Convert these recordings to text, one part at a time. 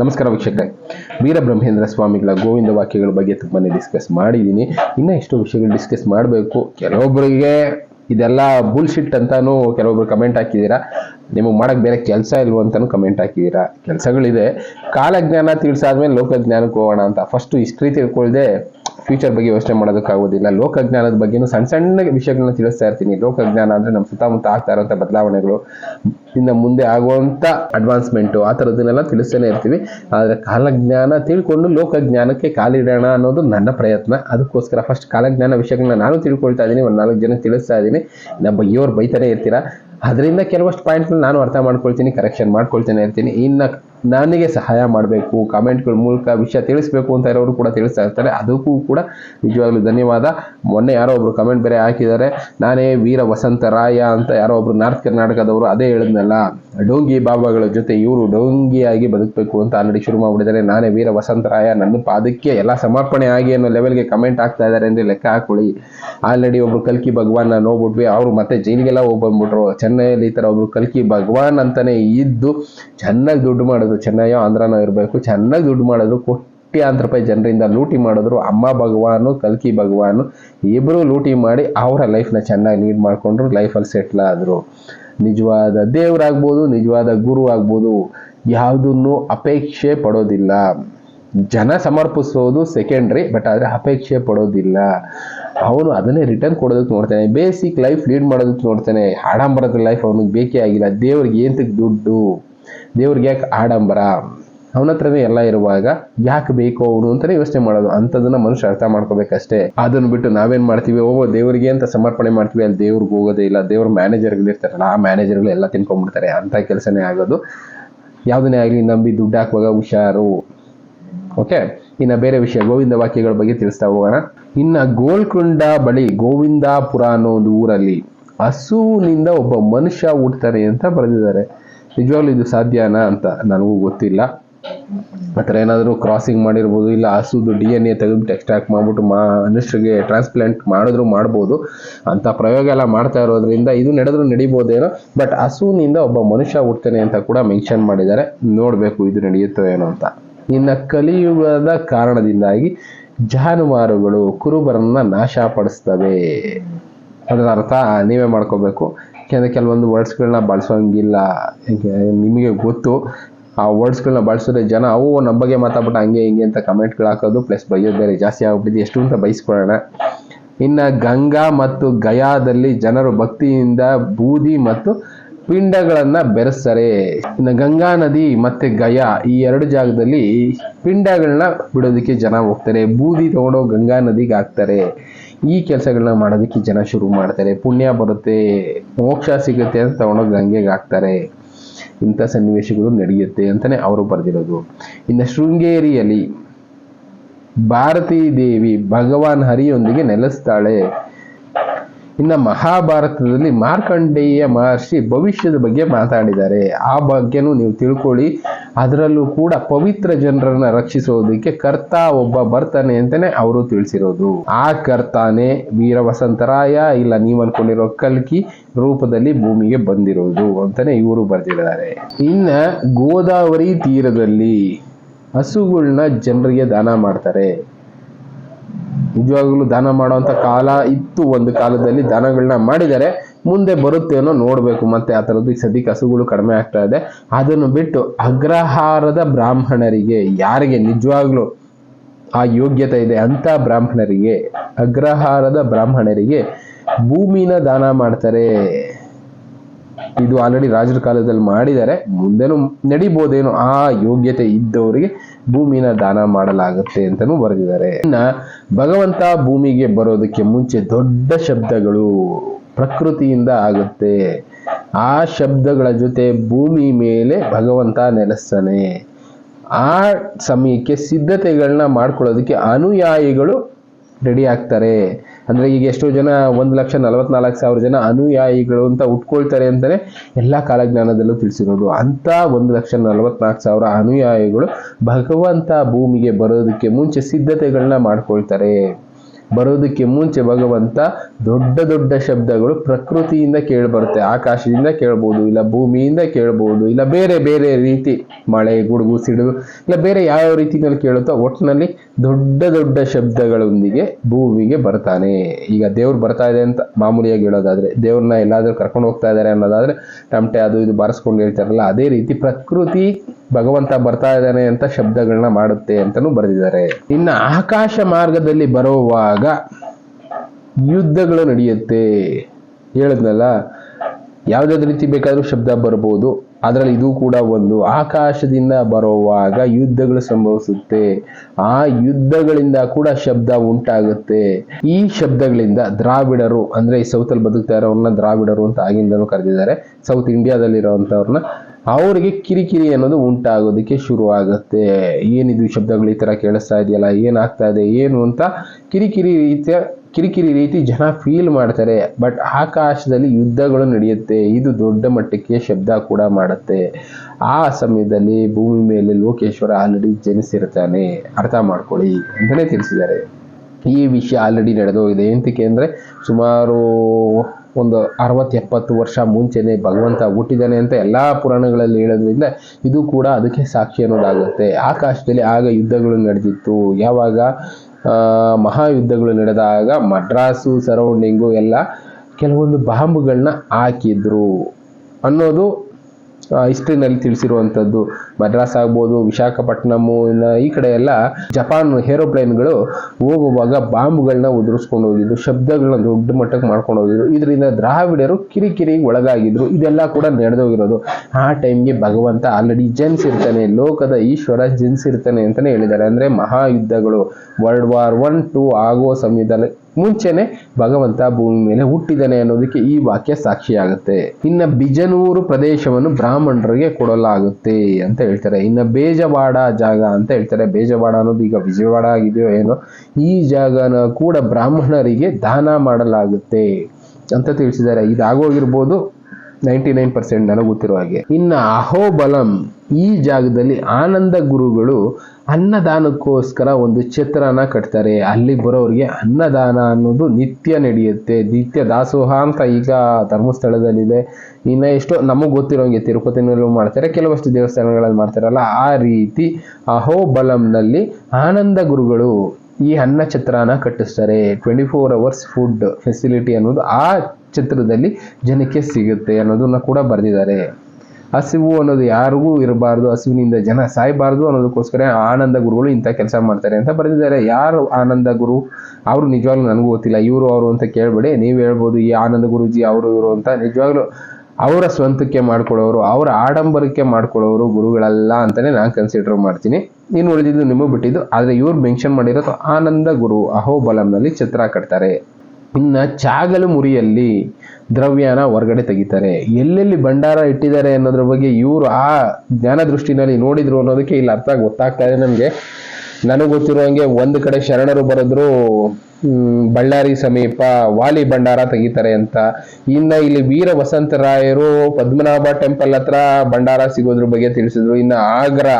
ನಮಸ್ಕಾರ ವೀಕ್ಷಕರೇ. ವೀರಬ್ರಹ್ಮೇಂದ್ರ ಸ್ವಾಮಿಗಳ ಗೋವಿಂದ ವಾಕ್ಯಗಳ ಬಗ್ಗೆ ತುಂಬಾನೇ ಡಿಸ್ಕಸ್ ಮಾಡಿದ್ದೀನಿ. ಇನ್ನೂ ಎಷ್ಟೋ ವಿಷಯಗಳು ಡಿಸ್ಕಸ್ ಮಾಡಬೇಕು. ಕೆಲವೊಬ್ಬರಿಗೆ ಇದೆಲ್ಲ ಬುಲ್ಶಿಟ್ ಅಂತಾನು ಕೆಲವೊಬ್ರು ಕಮೆಂಟ್ ಹಾಕಿದ್ದೀರಾ. ನಿಮಗೆ ಮಾಡೋಕ್ಕೆ ಬೇರೆ ಕೆಲಸ ಇಲ್ವೋ ಅಂತಾನು ಕಮೆಂಟ್ ಹಾಕಿದ್ದೀರಾ. ಕೆಲಸಗಳಿದೆ. ಕಾಲಜ್ಞಾನ ತಿಳಿಸಾದ್ಮೇಲೆ ಲೋಕಜ್ಞಾನಕ್ಕೆ ಹೋಗೋಣ ಅಂತ ಫಸ್ಟು ಹಿಸ್ಟ್ರಿ ತಿಳ್ಕೊಳ್ದೆ ಫ್ಯೂಚರ್ ಬಗ್ಗೆ ಯೋಚನೆ ಮಾಡೋದಕ್ಕಾಗೋದಿಲ್ಲ. ಲೋಕಜ್ಞಾನದ ಬಗ್ಗೆನೂ ಸಣ್ಣ ಸಣ್ಣ ವಿಷಯಗಳನ್ನ ತಿಳಿಸ್ತಾ ಇರ್ತೀನಿ. ಲೋಕಜ್ಞಾನ ಅಂದರೆ ನಮ್ಮ ಸುತ್ತಮುತ್ತ ಆಗ್ತಾ ಇರುವಂತ ಬದಲಾವಣೆಗಳು, ಇನ್ನು ಮುಂದೆ ಆಗುವಂತ ಅಡ್ವಾನ್ಸ್ಮೆಂಟು ಆ ಥರದನ್ನೆಲ್ಲ ತಿಳಿಸ್ತಾನೆ ಇರ್ತೀವಿ. ಆದರೆ ಕಾಲಜ್ಞಾನ ತಿಳ್ಕೊಂಡು ಲೋಕಜ್ಞಾನಕ್ಕೆ ಕಾಲಿಡೋಣ ಅನ್ನೋದು ನನ್ನ ಪ್ರಯತ್ನ. ಅದಕ್ಕೋಸ್ಕರ ಫಸ್ಟ್ ಕಾಲಜ್ಞಾನ ವಿಷಯಗಳನ್ನ ನಾನು ತಿಳ್ಕೊಳ್ತಾ ಇದ್ದೀನಿ. ಒಂದು ನಾಲ್ಕು ಜನ ತಿಳಿಸ್ತಾ ಇದ್ದೀನಿ. ನಮ್ಮ ಬೈಯೋರು ಬೈತಾನೆ ಇರ್ತೀರಾ. ಅದರಿಂದ ಕೆಲವಷ್ಟು ಪಾಯಿಂಟ್ಗಳನ್ನ ನಾನು ಅರ್ಥ ಮಾಡ್ಕೊಳ್ತೀನಿ ಕರೆಕ್ಷನ್ ಮಾಡ್ಕೊಳ್ತಾನೆ ಇರ್ತೀನಿ. ಇನ್ನು ನನಗೆ ಸಹಾಯ ಮಾಡಬೇಕು ಕಾಮೆಂಟ್ಗಳ ಮೂಲಕ ವಿಷಯ ತಿಳಿಸ್ಬೇಕು ಅಂತ ಇರೋರು ಕೂಡ ತಿಳಿಸ್ತಾ ಇರ್ತಾರೆ. ಅದಕ್ಕೂ ಕೂಡ ನಿಜವಾಗ್ಲೂ ಧನ್ಯವಾದ. ಮೊನ್ನೆ ಯಾರೋ ಒಬ್ರು ಕಮೆಂಟ್ ಬೇರೆ ಹಾಕಿದ್ದಾರೆ. ನಾನೇ ವೀರ ವಸಂತ ರಾಯ ಅಂತ ಯಾರೋ ಒಬ್ರು ನಾರ್ತ್ ಕರ್ನಾಟಕದವರು ಅದೇ ಹೇಳಿದ್ನಲ್ಲ, ಡೋಂಗಿ ಬಾಬಾಗಳ ಜೊತೆ ಇವರು ಡೋಂಗಿಯಾಗಿ ಬದುಕಬೇಕು ಅಂತ ಆಲ್ರೆಡಿ ಶುರು ಮಾಡಿಬಿಟ್ಟಿದ್ದಾರೆ. ನಾನೇ ವೀರ ವಸಂತ ರಾಯ, ನನ್ನ ಪಾದಕ್ಕೆ ಎಲ್ಲ ಸಮರ್ಪಣೆ ಆಗಿ ಅನ್ನೋ ಲೆವೆಲ್ಗೆ ಕಮೆಂಟ್ ಹಾಕ್ತಾ ಇದ್ದಾರೆ ಅಂದರೆ ಲೆಕ್ಕ ಹಾಕೊಳ್ಳಿ. ಆಲ್ರೆಡಿ ಒಬ್ರು ಕಲ್ಕಿ ಭಗವಾನ್ ನೋಡ್ಬಿಟ್ವಿ. ಅವರು ಮತ್ತೆ ಜೈಲಿಗೆಲ್ಲ ಹೋಗ್ಬಂದ್ಬಿಟ್ರು. ಚೆನ್ನೈಯಲ್ಲಿ ಈ ಥರ ಒಬ್ರು ಕಲ್ಕಿ ಭಗವಾನ್ ಅಂತಾನೆ ಇದ್ದು ಚೆನ್ನಾಗಿ ದುಡ್ಡು ಮಾಡಿದ್ರು ಚೆನ್ನೈಯೋ ಆಂಧ್ರನೋ ಇರಬೇಕು, ಚೆನ್ನಾಗಿ ದುಡ್ಡು ಮಾಡಿದ್ರು ಕೋಟ್ಯಾಂತರ ರೂಪಾಯಿ ಜನರಿಂದ ಲೂಟಿ ಮಾಡಿದ್ರು, ಅಮ್ಮ ಭಗವಾನು, ಕಲ್ಕಿ ಭಗವಾನು ಇಬ್ಬರು ಲೂಟಿ ಮಾಡಿ ಅವರ ಲೈಫ್ನ ಚೆನ್ನಾಗಿ ಲೀಡ್ ಮಾಡಿಕೊಂಡ್ರು ಲೈಫಲ್ಲಿ ಸೆಟ್ಲ್ ಆದರು. ನಿಜವಾದ ದೇವರಾಗ್ಬೋದು, ನಿಜವಾದ ಗುರು ಆಗ್ಬೋದು, ಯಾವುದನ್ನು ಅಪೇಕ್ಷೆ ಪಡೋದಿಲ್ಲ. ಜನ ಸಮರ್ಪಿಸೋದು ಸೆಕೆಂಡ್ರಿ ಬಟ್ ಆದರೆ ಅಪೇಕ್ಷೆ ಪಡೋದಿಲ್ಲ. ಅವನು ಅದನ್ನೇ ರಿಟರ್ನ್ ಕೊಡೋದಕ್ಕೆ ನೋಡ್ತಾನೆ ಬೇಸಿಕ್ ಲೈಫ್ ಲೀಡ್ ಮಾಡೋದಕ್ಕೆ ನೋಡ್ತಾನೆ, ಆಡಂಬರದ ಲೈಫ್ ಅವನಿಗೆ ಬೇಕೇ ಆಗಿಲ್ಲ, ದೇವ್ರಿಗೆ ಏಂತಕ್ಕೆ ದುಡ್ಡು? ದೇವ್ರಿಗೆ ಯಾಕೆ ಆಡಂಬರ? ಅವನ ಹತ್ರನೇ ಎಲ್ಲ ಇರುವಾಗ ಯಾಕೆ ಬೇಕು ಅವನು ಅಂತಾನೆ ಯೋಚನೆ ಮಾಡೋದು. ಅಂಥದನ್ನ ಮನುಷ್ಯ ಅರ್ಥ ಮಾಡ್ಕೋಬೇಕಷ್ಟೇ. ಅದನ್ನ ಬಿಟ್ಟು ನಾವೇನ್ ಮಾಡ್ತೀವಿ? ಓ ದೇವರಿಗೆ ಅಂತ ಸಮರ್ಪಣೆ ಮಾಡ್ತೀವಿ. ಅಲ್ಲಿ ದೇವ್ರಿಗೆ ಹೋಗೋದೇ ಇಲ್ಲ. ದೇವ್ರ ಮ್ಯಾನೇಜರ್ಗಳು ಇರ್ತಾರಲ್ಲ ಆ ಮ್ಯಾನೇಜರ್ಗಳು ಎಲ್ಲ ತಿನ್ಕೊಂಡ್ಬಿಡ್ತಾರೆ ಅಂತ ಕೆಲಸನೇ ಆಗೋದು. ಯಾವುದನ್ನೇ ಆಗಲಿ ನಂಬಿ ದುಡ್ಡು ಹಾಕುವಾಗ ಹುಷಾರು. ಓಕೆ? ಇನ್ನ ಬೇರೆ ವಿಷಯ. ಗೋವಿಂದ ವಾಕ್ಯಗಳ ಬಗ್ಗೆ ತಿಳಿಸ್ತಾ ಹೋಗೋಣ. ಇನ್ನು ಗೋಲ್ಕೊಂಡ ಬಳಿ, ಗೋವಿಂದಾಪುರ ಅನ್ನೋ ಒಂದು ಊರಲ್ಲಿ ಹಸುವಿನಿಂದ ಒಬ್ಬ ಮನುಷ್ಯ ಹುಡ್ತಾನೆ ಅಂತ ಬರೆದಿದ್ದಾರೆ. ನಿಜವಾಗ್ಲೂ ಇದು ಸಾಧ್ಯನಾ ಅಂತ ನನಗೂ ಗೊತ್ತಿಲ್ಲ. ಆ ಏನಾದರೂ ಕ್ರಾಸಿಂಗ್ ಮಾಡಿರ್ಬೋದು, ಇಲ್ಲ ಹಸುದು ಡಿ ಎನ್ ಎ ತೆಗೆದ್ಬಿಟ್ಟು ಎಕ್ಸ್ಟ್ರಾಕ್ಟ್ ಮಾಡ್ಬಿಟ್ಟು ಮಾ, ಮನುಷ್ಯರಿಗೆ ಟ್ರಾನ್ಸ್ಪ್ಲಾಂಟ್ ಮಾಡಿದ್ರು ಮಾಡ್ಬೋದು. ಅಂತ ಪ್ರಯೋಗ ಎಲ್ಲ ಮಾಡ್ತಾ ಇರೋದ್ರಿಂದ ಇದು ನಡೆದ್ರು ನಡಿಬೋದೇನೋ ಬಟ್ ಹಸುವಿನಿಂದ ಒಬ್ಬ ಮನುಷ್ಯ ಹುಡ್ತಾನೆ ಅಂತ ಕೂಡ ಮೆನ್ಷನ್ ಮಾಡಿದ್ದಾರೆ. ನೋಡಬೇಕು ಇದು ನಡೆಯುತ್ತೋ ಏನೋ ಅಂತ. ಇನ್ನು ಕಲಿಯುಗದ ಕಾರಣದಿಂದಾಗಿ ಜಾನುವಾರುಗಳು ಕುರುಬರನ್ನ ನಾಶಪಡಿಸ್ತವೆ. ಅದರ ಅರ್ಥ ನೀವೇ ಮಾಡ್ಕೋಬೇಕು. ಯಾಕೆಂದರೆ ಕೆಲವೊಂದು ವರ್ಡ್ಸ್ಗಳನ್ನ ಬಳಸೋಂಗಿಲ್ಲ. ನಿಮಗೆ ಗೊತ್ತು. ಆ ವರ್ಡ್ಸ್ಗಳನ್ನ ಬಳಸಿದ್ರೆ ಜನ ಅವು ನಮ್ಮ ಬಗ್ಗೆ ಮಾತಾಡ್ಬಿಟ್ಟು ಹಂಗೆ ಹಿಂಗೆ ಅಂತ ಕಮೆಂಟ್ಗಳು ಹಾಕೋದು ಪ್ಲಸ್ ಬೈಯೋದು ಬೇರೆ ಜಾಸ್ತಿ ಆಗ್ಬಿಟ್ಟಿದೆ. ಎಷ್ಟು ಅಂತ ಬಯಸ್ಕೊಳ್ಳೋಣ ಇನ್ನು ಗಂಗಾ ಮತ್ತು ಗಯಾದಲ್ಲಿ ಜನರು ಭಕ್ತಿಯಿಂದ ಬೂದಿ ಮತ್ತು ಪಿಂಡಗಳನ್ನು ಬೆರೆಸ್ತಾರೆ. ಇನ್ನು ಗಂಗಾ ನದಿ ಮತ್ತು ಗಯಾ ಈ ಎರಡು ಜಾಗದಲ್ಲಿ ಪಿಂಡಗಳನ್ನ ಬಿಡೋದಕ್ಕೆ ಜನ ಹೋಗ್ತಾರೆ. ಬೂದಿ ತಗೊಂಡೋಗಿ ಗಂಗಾ ನದಿಗೆ ಹಾಕ್ತಾರೆ. ಈ ಕೆಲಸಗಳನ್ನ ಮಾಡೋದಕ್ಕೆ ಜನ ಶುರು ಮಾಡ್ತಾರೆ. ಪುಣ್ಯ ಬರುತ್ತೆ, ಮೋಕ್ಷ ಸಿಗುತ್ತೆ ಅಂತ ತಗೊಂಡೋಗಿ ಗಂಗೆಗೆ ಹಾಕ್ತಾರೆ. ಇಂಥ ಸನ್ನಿವೇಶಗಳು ನಡೆಯುತ್ತೆ ಅಂತಾನೆ ಅವರು ಬರೆದಿರೋದು. ಇನ್ನು ಶೃಂಗೇರಿಯಲ್ಲಿ ಭಾರತೀ ದೇವಿ ಭಗವಾನ್ ಹರಿಯೊಂದಿಗೆ ನೆಲೆಸ್ತಾಳೆ. ಇನ್ನು ಮಹಾಭಾರತದಲ್ಲಿ ಮಾರ್ಕಂಡೇಯ ಮಹರ್ಷಿ ಭವಿಷ್ಯದ ಬಗ್ಗೆ ಮಾತಾಡಿದ್ದಾರೆ. ಆ ಬಗ್ಗೆನೂ ನೀವು ತಿಳ್ಕೊಳ್ಳಿ. ಅದರಲ್ಲೂ ಕೂಡ ಪವಿತ್ರ ಜನರನ್ನ ರಕ್ಷಿಸೋದಕ್ಕೆ ಕರ್ತ ಒಬ್ಬ ಬರ್ತಾನೆ ಅಂತಾನೆ ಅವರು ತಿಳಿಸಿರೋದು. ಆ ಕರ್ತಾನೆ ವೀರ ವಸಂತರಾಯ ಇಲ್ಲ ನೀವು ಅನ್ಕೊಂಡಿರೋ ಕಲ್ಕಿ ರೂಪದಲ್ಲಿ ಭೂಮಿಗೆ ಬಂದಿರೋದು ಅಂತಾನೆ ಇವರು ಬರೆದಿದ್ದಾರೆ. ಇನ್ನ ಗೋದಾವರಿ ತೀರದಲ್ಲಿ ಹಸುಗಳನ್ನ ಜನರಿಗೆ ದಾನ ಮಾಡ್ತಾರೆ. ನಿಜವಾಗ್ಲೂ ದಾನ ಮಾಡುವಂಥ ಕಾಲ ಇತ್ತು. ಒಂದು ಕಾಲದಲ್ಲಿ ದಾನಗಳನ್ನ ಮಾಡಿದರೆ ಮುಂದೆ ಬರುತ್ತೆ ಅನ್ನೋ ನೋಡಬೇಕು. ಮತ್ತೆ ಆ ಥರದ್ದು ಈಗ ಸದ್ಯಕ್ಕೆ ಹಸುಗಳು ಕಡಿಮೆ ಆಗ್ತಾ ಇದೆ. ಅದನ್ನು ಬಿಟ್ಟು ಅಗ್ರಹಾರದ ಬ್ರಾಹ್ಮಣರಿಗೆ ಯಾರಿಗೆ ನಿಜವಾಗ್ಲೂ ಆ ಯೋಗ್ಯತೆ ಇದೆ ಅಂತ ಬ್ರಾಹ್ಮಣರಿಗೆ, ಅಗ್ರಹಾರದ ಬ್ರಾಹ್ಮಣರಿಗೆ ಭೂಮಿನ ದಾನ ಮಾಡ್ತಾರೆ. ಇದು ಆಲ್ರೆಡಿ ರಾಜರ ಕಾಲದಲ್ಲಿ ಮಾಡಿದ್ದಾರೆ ಮುಂದೆನೂ ನಡಿಬೋದೇನೋ ಆ ಯೋಗ್ಯತೆ ಇದ್ದವರಿಗೆ ಭೂಮಿನ ದಾನ ಮಾಡಲಾಗುತ್ತೆ ಅಂತಾನು ಬರೆದಿದ್ದಾರೆ. ಇನ್ನ ಭಗವಂತ ಭೂಮಿಗೆ ಬರೋದಕ್ಕೆ ಮುಂಚೆ ದೊಡ್ಡ ಶಬ್ದಗಳು ಪ್ರಕೃತಿಯಿಂದ ಆಗುತ್ತೆ. ಆ ಶಬ್ದಗಳ ಜೊತೆ ಭೂಮಿ ಮೇಲೆ ಭಗವಂತ ನೆಲೆಸ್ತಾನೆ. ಆ ಸಮಯಕ್ಕೆ ಸಿದ್ಧತೆಗಳನ್ನ ಮಾಡ್ಕೊಳ್ಳೋದಕ್ಕೆ ಅನುಯಾಯಿಗಳು ರೆಡಿ ಆಗ್ತಾರೆ. ಅಂದ್ರೆ ಈಗ ಎಷ್ಟೋ ಜನ ಒಂದು ಲಕ್ಷ ನಲವತ್ನಾಲ್ಕು ಸಾವಿರ ಜನ ಅನುಯಾಯಿಗಳು ಅಂತ ಉಟ್ಕೊಳ್ತಾರೆ ಅಂತಾನೆ ಎಲ್ಲಾ ಕಾಲಜ್ಞಾನದಲ್ಲೂ ತಿಳಿಸಿರೋದು. ಅಂತ ಒಂದು ಲಕ್ಷ ನಲವತ್ನಾಲ್ಕು ಸಾವಿರ ಅನುಯಾಯಿಗಳು ಭಗವಂತ ಭೂಮಿಗೆ ಬರೋದಕ್ಕೆ ಮುಂಚೆ ಸಿದ್ಧತೆಗಳನ್ನ ಮಾಡ್ಕೊಳ್ತಾರೆ. ಬರೋದಕ್ಕೆ ಮುಂಚೆ ಭಗವಂತ ದೊಡ್ಡ ದೊಡ್ಡ ಶಬ್ದಗಳು ಪ್ರಕೃತಿಯಿಂದ ಕೇಳಿಬರುತ್ತೆ. ಆಕಾಶದಿಂದ ಕೇಳ್ಬೋದು, ಇಲ್ಲ ಭೂಮಿಯಿಂದ ಕೇಳ್ಬೋದು, ಇಲ್ಲ ಬೇರೆ ಬೇರೆ ರೀತಿ ಮಳೆ, ಗುಡುಗು ಸಿಡುಗು ಇಲ್ಲ ಬೇರೆ ಯಾವ ರೀತಿಯಲ್ಲಿ ಕೇಳುತ್ತೋ ಒಟ್ಟಿನಲ್ಲಿ ದೊಡ್ಡ ದೊಡ್ಡ ಶಬ್ದಗಳೊಂದಿಗೆ ಭೂಮಿಗೆ ಬರ್ತಾನೆ. ಈಗ ದೇವ್ರು ಬರ್ತಾ ಇದೆ ಅಂತ ಮಾಮೂಲಿಯಾಗಿ ಹೇಳೋದಾದ್ರೆ, ದೇವ್ರನ್ನ ಎಲ್ಲಾದ್ರೂ ಕರ್ಕೊಂಡು ಹೋಗ್ತಾ ಇದ್ದಾರೆ ಅನ್ನೋದಾದ್ರೆ ತಮಟೆ ಅದು ಇದು ಬಾರಿಸ್ಕೊಂಡು ಹೇಳ್ತಾರಲ್ಲ, ಅದೇ ರೀತಿ ಪ್ರಕೃತಿ ಭಗವಂತ ಬರ್ತಾ ಇದ್ದಾನೆ ಅಂತ ಶಬ್ದಗಳನ್ನ ಮಾಡುತ್ತೆ ಅಂತಾನು ಬರೆದಿದ್ದಾರೆ. ಇನ್ನು ಆಕಾಶ ಮಾರ್ಗದಲ್ಲಿ ಬರುವಾಗ ಯುದ್ಧಗಳು ನಡೆಯುತ್ತೆ. ಹೇಳಿದ್ನಲ್ಲ, ಯಾವುದಾದ್ರು ರೀತಿ ಬೇಕಾದರೂ ಶಬ್ದ ಬರ್ಬೋದು. ಅದರಲ್ಲಿ ಇದು ಕೂಡ ಒಂದು. ಆಕಾಶದಿಂದ ಬರುವಾಗ ಯುದ್ಧಗಳು ಸಂಭವಿಸುತ್ತೆ. ಆ ಯುದ್ಧಗಳಿಂದ ಕೂಡ ಶಬ್ದ ಉಂಟಾಗುತ್ತೆ. ಈ ಶಬ್ದಗಳಿಂದ ದ್ರಾವಿಡರು, ಅಂದ್ರೆ ಈ ಸೌತಲ್ಲಿ ಬದುಕ್ತಾ ಇರೋರನ್ನ ದ್ರಾವಿಡರು ಅಂತ ಆಗಿಂದನು ಕರೆದಿದ್ದಾರೆ. ಸೌತ್ ಇಂಡಿಯಾದಲ್ಲಿರೋವಂಥವ್ರನ್ನ ಅವರಿಗೆ ಕಿರಿಕಿರಿ ಅನ್ನೋದು ಉಂಟಾಗೋದಕ್ಕೆ ಶುರು ಆಗುತ್ತೆ ಏನಿದು ಶಬ್ದಗಳು ಈ ತರ ಕೇಳಿಸ್ತಾ ಇದೆಯಲ್ಲ ಏನಾಗ್ತಾ ಇದೆ, ಏನು ಅಂತ ಕಿರಿಕಿರಿ ರೀತಿಯ, ಕಿರಿಕಿರಿ ರೀತಿ ಜನ ಫೀಲ್ ಮಾಡ್ತಾರೆ. ಬಟ್ ಆಕಾಶದಲ್ಲಿ ಯುದ್ಧಗಳು ನಡೆಯುತ್ತೆ. ಇದು ದೊಡ್ಡ ಮಟ್ಟಕ್ಕೆ ಶಬ್ದ ಕೂಡ ಮಾಡುತ್ತೆ. ಆ ಸಮಯದಲ್ಲಿ ಭೂಮಿ ಮೇಲೆ ಲೋಕೇಶ್ವರ ಆಲ್ರೆಡಿ ಜನಿಸಿರ್ತಾನೆ. ಅರ್ಥ ಮಾಡ್ಕೊಳ್ಳಿ ಅಂತಲೇ ತಿಳಿಸಿದ್ದಾರೆ. ಈ ವಿಷಯ ಆಲ್ರೆಡಿ ನಡೆದೋಗಿದೆ. ಎಂತಕ್ಕೆ ಅಂದರೆ ಸುಮಾರು ಒಂದು ಅರವತ್ತು ಎಪ್ಪತ್ತು ವರ್ಷ ಮುಂಚೆನೆ ಭಗವಂತ ಹುಟ್ಟಿದ್ದಾನೆ ಅಂತ ಎಲ್ಲ ಪುರಾಣಗಳಲ್ಲಿ ಹೇಳೋದ್ರಿಂದ ಇದು ಕೂಡ ಅದಕ್ಕೆ ಸಾಕ್ಷಿ ಅನ್ನೋದಾಗುತ್ತೆ. ಆಕಾಶದಲ್ಲಿ ಆಗ ಯುದ್ಧಗಳು ನಡೆದಿತ್ತು. ಯಾವಾಗ? ಮಹಾಯುದ್ಧಗಳು ನಡೆದಾಗ ಮಡ್ರಾಸು ಸರೌಂಡಿಂಗು ಎಲ್ಲ ಕೆಲವೊಂದು ಬಾಂಬ್ಗಳನ್ನ ಹಾಕಿದ್ರು ಅನ್ನೋದು ಹಿಸ್ಟ್ರಿನಲ್ಲಿ ತಿಳಿಸಿರುವಂಥದ್ದು. ಮದ್ರಾಸ್ ಆಗ್ಬೋದು ವಿಶಾಖಪಟ್ಟಣಮು ಈ ಕಡೆ ಎಲ್ಲ ಜಪಾನ್ ಏರೋಪ್ಲೇನ್ಗಳು ಹೋಗುವಾಗ ಬಾಂಬ್ಗಳನ್ನ ಉದುರಿಸ್ಕೊಂಡು ಹೋಗಿದ್ರು ಶಬ್ದಗಳನ್ನ ದೊಡ್ಡ ಮಟ್ಟಕ್ಕೆ ಮಾಡ್ಕೊಂಡು ಹೋಗಿದ್ರು. ಇದರಿಂದ ದ್ರಾವಿಡರು ಕಿರಿಕಿರಿ ಒಳಗಾಗಿದ್ರು. ಇದೆಲ್ಲ ಕೂಡ ನಡೆದೋಗಿರೋದು ಆ ಟೈಮ್ಗೆ ಭಗವಂತ ಆಲ್ರೆಡಿ ಜನಿಸಿರ್ತಾನೆ ಲೋಕದ ಈಶ್ವರ ಜನಿಸಿರ್ತಾನೆ ಅಂತಾನೆ ಹೇಳಿದ್ದಾರೆ. ಅಂದ್ರೆ ಮಹಾಯುದ್ಧಗಳು ವರ್ಲ್ಡ್ ವಾರ್ ಒನ್ ಟೂ ಆಗುವ ಸಮಯದಲ್ಲಿ ಮುಂಚೆನೆ ಭಗವಂತ ಭೂಮಿ ಮೇಲೆ ಹುಟ್ಟಿದ್ದಾನೆ ಅನ್ನೋದಕ್ಕೆ ಈ ವಾಕ್ಯ ಸಾಕ್ಷಿಯಾಗುತ್ತೆ. ಇನ್ನ ಬಿಜನೂರು ಪ್ರದೇಶವನ್ನು ಬ್ರಾಹ್ಮಣರಿಗೆ ಕೊಡಲಾಗುತ್ತೆ ಅಂತ ಹೇಳ್ತಾರೆ. ಇನ್ನ ಬೇಜವಾಡ ಜಾಗ ಅಂತ ಹೇಳ್ತಾರೆ. ಬೇಜವಾಡ ಅನ್ನೋದು ಈಗ ವಿಜಯವಾಡ ಆಗಿದೆಯೋ ಏನೋ, ಈ ಜಾಗನ ಕೂಡ ಬ್ರಾಹ್ಮಣರಿಗೆ ದಾನ ಮಾಡಲಾಗುತ್ತೆ ಅಂತ ತಿಳಿಸಿದ್ದಾರೆ. ಇದಾಗೋಗಿರ್ಬೋದು ನೈಂಟಿ ನೈನ್ ಪರ್ಸೆಂಟ್ ನನಗೆ ಗೊತ್ತಿರೋ ಹಾಗೆ. ಇನ್ನು ಅಹೋಬಲಂ, ಈ ಜಾಗದಲ್ಲಿ ಆನಂದ ಗುರುಗಳು ಅನ್ನದಾನಕ್ಕೋಸ್ಕರ ಒಂದು ಛತ್ರನ ಕಟ್ತಾರೆ. ಅಲ್ಲಿ ಬರೋರಿಗೆ ಅನ್ನದಾನ ಅನ್ನೋದು ನಿತ್ಯ ನಡೆಯುತ್ತೆ. ನಿತ್ಯ ದಾಸೋಹ ಅಂತ ಈಗ ಧರ್ಮಸ್ಥಳದಲ್ಲಿದೆ. ಇನ್ನು ಎಷ್ಟೋ ನಮಗೆ ಗೊತ್ತಿರೋಂಗೆ ತಿರುಪತಿನಲ್ಲೂ ಮಾಡ್ತಾರೆ. ಕೆಲವಷ್ಟು ದೇವಸ್ಥಾನಗಳಲ್ಲಿ ಮಾಡ್ತಾರಲ್ಲ, ಆ ರೀತಿ ಅಹೋಬಲಂನಲ್ಲಿ ಆನಂದ ಗುರುಗಳು ಈ ಅನ್ನ ಛತ್ರನ ಕಟ್ಟಿಸ್ತಾರೆ. Twenty four hours food facility ಅನ್ನೋದು ಆ ಛತ್ರದಲ್ಲಿ ಜನಕ್ಕೆ ಸಿಗುತ್ತೆ ಅನ್ನೋದನ್ನ ಕೂಡ ಬರೆದಿದ್ದಾರೆ. ಹಸಿವು ಅನ್ನೋದು ಯಾರಿಗೂ ಇರಬಾರ್ದು, ಹಸಿವಿನಿಂದ ಜನ ಸಾಯಬಾರ್ದು ಅನ್ನೋದಕ್ಕೋಸ್ಕರ ಆನಂದ ಗುರುಗಳು ಇಂಥ ಕೆಲಸ ಮಾಡ್ತಾರೆ ಅಂತ ಬರೆದಿದ್ದಾರೆ. ಯಾರು ಆನಂದ ಗುರು? ಅವರು ನಿಜವಾಗ್ಲೂ ನನಗೂ ಗೊತ್ತಿಲ್ಲ. ಇವರು ಅವರು ಅಂತ ಕೇಳಬೇಡಿ. ನೀವು ಹೇಳ್ಬೋದು, ಈ ಆನಂದ ಗುರುಜಿ ಅವರು ಇವರು ಅಂತ ನಿಜವಾಗ್ಲೂ ಅವರ ಸ್ವಂತಕ್ಕೆ ಮಾಡ್ಕೊಳ್ಳೋರು, ಅವರ ಆಡಂಬರಕ್ಕೆ ಮಾಡ್ಕೊಳ್ಳೋರು ಗುರುಗಳಲ್ಲ ಅಂತಲೇ ನಾನು ಕನ್ಸಿಡರ್ ಮಾಡ್ತೀನಿ. ನೀನು ಉಳಿದಿದ್ದು ನಿಮಗೆ ಬಿಟ್ಟಿದ್ದು. ಆದರೆ ಇವ್ರು ಮೆನ್ಷನ್ ಮಾಡಿರೋದು ಆನಂದ ಗುರು, ಅಹೋಬಲಂನಲ್ಲಿ ಚಿತ್ರ ಕಟ್ತಾರೆ. ಇನ್ನ ಚಾಗಲು ಮುರಿಯಲ್ಲಿ ದ್ರವ್ಯನ ಹೊರಗಡೆ ತೆಗಿತಾರೆ. ಎಲ್ಲೆಲ್ಲಿ ಭಂಡಾರ ಇಟ್ಟಿದ್ದಾರೆ ಅನ್ನೋದ್ರ ಬಗ್ಗೆ ಇವರು ಆ ಜ್ಞಾನ ದೃಷ್ಟಿನಲ್ಲಿ ನೋಡಿದ್ರು ಅನ್ನೋದಕ್ಕೆ ಇಲ್ಲಿ ಅರ್ಥ ಗೊತ್ತಾಗ್ತಾ ಇದೆ ನಮಗೆ. ನನಗೆ ಗೊತ್ತಿರೋ ಹಂಗೆ ಒಂದು ಕಡೆ ಶರಣರು ಬರೆದ್ರು ಬಳ್ಳಾರಿ ಸಮೀಪ ವಾಲಿ ಭಂಡಾರ ತೆಗಿತಾರೆ ಅಂತ. ಇನ್ನ ಇಲ್ಲಿ ವೀರ ವಸಂತರಾಯರು ಪದ್ಮನಾಭ ಟೆಂಪಲ್ ಹತ್ರ ಭಂಡಾರ ಸಿಗೋದ್ರ ಬಗ್ಗೆ ತಿಳಿಸಿದ್ರು. ಇನ್ನ ಆಗ್ರಾ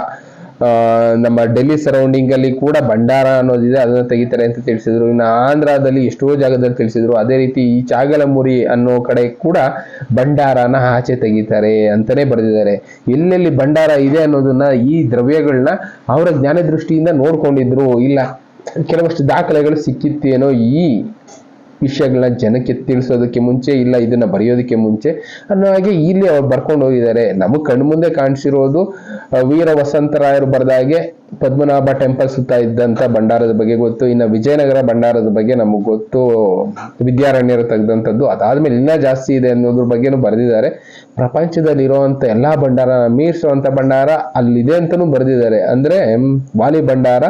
ನಮ್ಮ ಡೆಲ್ಲಿ ಸರೌಂಡಿಂಗ್ ಅಲ್ಲಿ ಕೂಡ ಭಂಡಾರ ಅನ್ನೋದಿದೆ, ಅದನ್ನ ತೆಗಿತಾರೆ ಅಂತ ತಿಳಿಸಿದ್ರು. ಇನ್ನು ಆಂಧ್ರದಲ್ಲಿ ಎಷ್ಟೋ ಜಾಗದಲ್ಲಿ ತಿಳಿಸಿದ್ರು. ಅದೇ ರೀತಿ ಈ ಚಾಗಲಮುರಿ ಅನ್ನೋ ಕಡೆ ಕೂಡ ಭಂಡಾರನ ಆಚೆ ತೆಗಿತಾರೆ ಅಂತಾನೆ ಬರೆದಿದ್ದಾರೆ. ಎಲ್ಲೆಲ್ಲಿ ಭಂಡಾರ ಇದೆ ಅನ್ನೋದನ್ನ ಈ ದ್ರವ್ಯಗಳನ್ನ ಅವರ ಜ್ಞಾನ ದೃಷ್ಟಿಯಿಂದ ನೋಡ್ಕೊಂಡಿದ್ರು. ಇಲ್ಲ, ಕೆಲವಷ್ಟು ದಾಖಲೆಗಳು ಸಿಕ್ಕಿತ್ತೇನೋ ಈ ವಿಷಯಗಳನ್ನ ಜನಕ್ಕೆ ತಿಳಿಸೋದಕ್ಕೆ ಮುಂಚೆ ಇಲ್ಲ, ಇದನ್ನ ಬರೆಯೋದಕ್ಕೆ ಮುಂಚೆ, ಅನ್ನೋ ಹಾಗೆ ಇಲ್ಲಿ ಅವ್ರು ಬರ್ಕೊಂಡು ಹೋಗಿದ್ದಾರೆ. ನಮಗ್ ಕಣ್ಮುಂದೆ ಕಾಣಿಸಿರೋದು ವೀರ ವಸಂತರಾಯರು ಬರೆದಾಗೆ ಪದ್ಮನಾಭ ಟೆಂಪಲ್ ಸುತ್ತ ಇದ್ದಂತ ಭಂಡಾರದ ಬಗ್ಗೆ ಗೊತ್ತು, ಇನ್ನು ವಿಜಯನಗರ ಭಂಡಾರದ ಬಗ್ಗೆ ನಮಗ್ ಗೊತ್ತು, ವಿದ್ಯಾರಣ್ಯರು ತೆಗೆದಂಥದ್ದು ಅದಾದ್ಮೇಲೆ ಇನ್ನ ಜಾಸ್ತಿ ಇದೆ ಅನ್ನೋದ್ರ ಬಗ್ಗೆನೂ ಬರೆದಿದ್ದಾರೆ. ಪ್ರಪಂಚದಲ್ಲಿ ಇರುವಂತ ಎಲ್ಲಾ ಭಂಡಾರ ಮೀರಿಸುವಂತ ಭಂಡಾರ ಅಲ್ಲಿದೆ ಅಂತಾನು ಬರೆದಿದ್ದಾರೆ. ಅಂದ್ರೆ ವಾಲಿ ಭಂಡಾರ